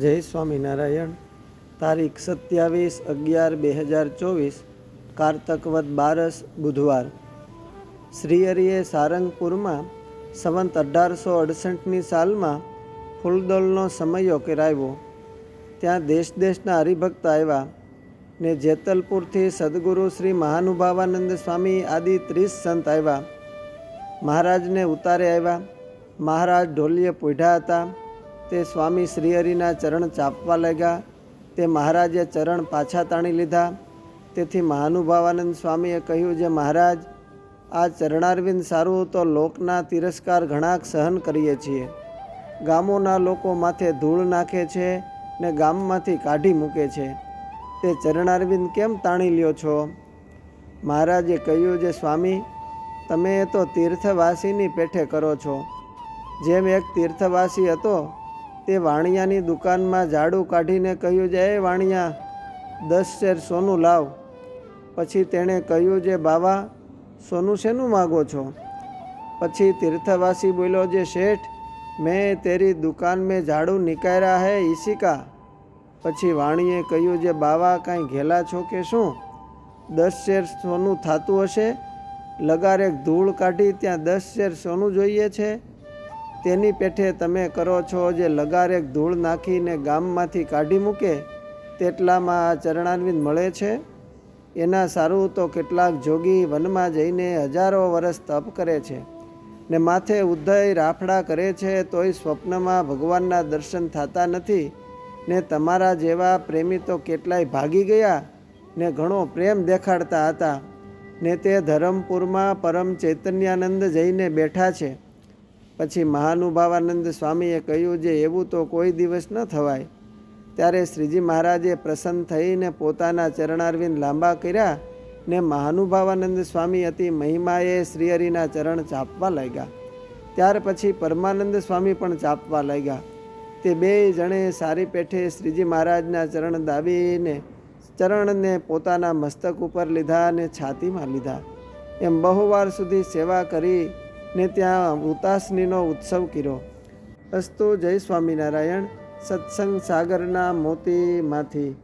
જય સ્વામિનારાયણ તારીખ સત્યાવીસ અગિયાર બે હજાર ચોવીસ કારતકવત બારસ, બુધવાર. શ્રીહરિએ સારંગપુરમાં સંવંત અઢારસો અડસઠની સાલમાં ફૂલદોલનો સમયો કરાવ્યો. ત્યાં દેશ દેશના હરિભક્ત આવ્યા ને જેતલપુરથી સદગુરુ શ્રી મહાનુભાવાનંદ સ્વામી આદિ ત્રીસ સંત આવ્યા. મહારાજને ઉતારે આવ્યા. મહારાજ ઢોલીએ પૂઢ્યા હતા. તે સ્વામી શ્રીહરિના ચરણ ચાપવા લાગ્યા. તે મહારાજે ચરણ પાછા તાણી લીધા. તેથી મહાનુભાવાનંદ સ્વામીએ કહ્યું, જે મહારાજ, આ ચરણારવિંદ સારું તો લોકના તિરસ્કાર ઘણા સહન કરીએ છીએ. ગામોના લોકો માથે ધૂળ નાખે છે ને ગામમાંથી કાઢી મૂકે છે. તે ચરણારવિંદ કેમ તાણી લ્યો છો? મહારાજે કહ્યું, જે સ્વામી, તમે તો તીર્થવાસીની પેઠે કરો છો. જેમ એક તીર્થવાસી હતો તે વાણિયાની દુકાનમાં ઝાડુ કાઢીને કહ્યું જે એ વાણિયા, દસ શેર સોનું લાવ. પછી તેણે કહ્યું જે બાવા, સોનું શેનું માગો છો? પછી તીર્થવાસી બોલ્યો જે શેઠ, મેં તેરી દુકાન મેં ઝાડુ નિકાળ્યા હે, ઈશિકા. પછી વાણીએ કહ્યું જે બાવા, કાંઈ ઘેલા છો કે શું? દસ શેર સોનું થતું હશે? લગારેક ધૂળ કાઢી ત્યાં દસ શેર સોનું જોઈએ છે? તેની પેઠે તમે કરો છો જે લગારેક ધૂળ નાખીને ગામમાંથી કાઢી મૂકે, તેટલામાં આ ચરણાન્વિત મળે છે? એના સારું તો કેટલાક જોગી વનમાં જઈને હજારો વર્ષ તપ કરે છે ને માથે ઉદય રાફડા કરે છે, તોય સ્વપ્નમાં ભગવાનના દર્શન થતા નથી ને તમારા જેવા પ્રેમી તો કેટલાય ભાગી ગયા ને ઘણો પ્રેમ દેખાડતા હતા ને તે ધરમપુરમાં પરમ ચૈતન્યાનંદ જઈને બેઠા છે. પછી મહાનુભાવાનંદ સ્વામીએ કહ્યું જે એવું તો કોઈ દિવસ ન થવાય. ત્યારે શ્રીજી મહારાજે પ્રસન્ન થઈને પોતાના ચરણારવિંદ લાંબા કર્યા ને મહાનુભાવાનંદ સ્વામી અતિ મહિમાએ શ્રીહરિના ચરણ ચાપવા લાગ્યા. ત્યાર પછી પરમાનંદ સ્વામી પણ ચાપવા લાગ્યા. તે બે જણે સારી પેઠે શ્રીજી મહારાજના ચરણ દાબીને, ચરણને પોતાના મસ્તક ઉપર લીધા અને છાતીમાં લીધા. એમ બહુ વાર સુધી સેવા કરી ને ત્યાં ઉતાસનીનો ઉત્સવ કર્યો. અસ્તુ જય સ્વામિનારાયણ સત્સંગ સાગરના મોતીમાંથી.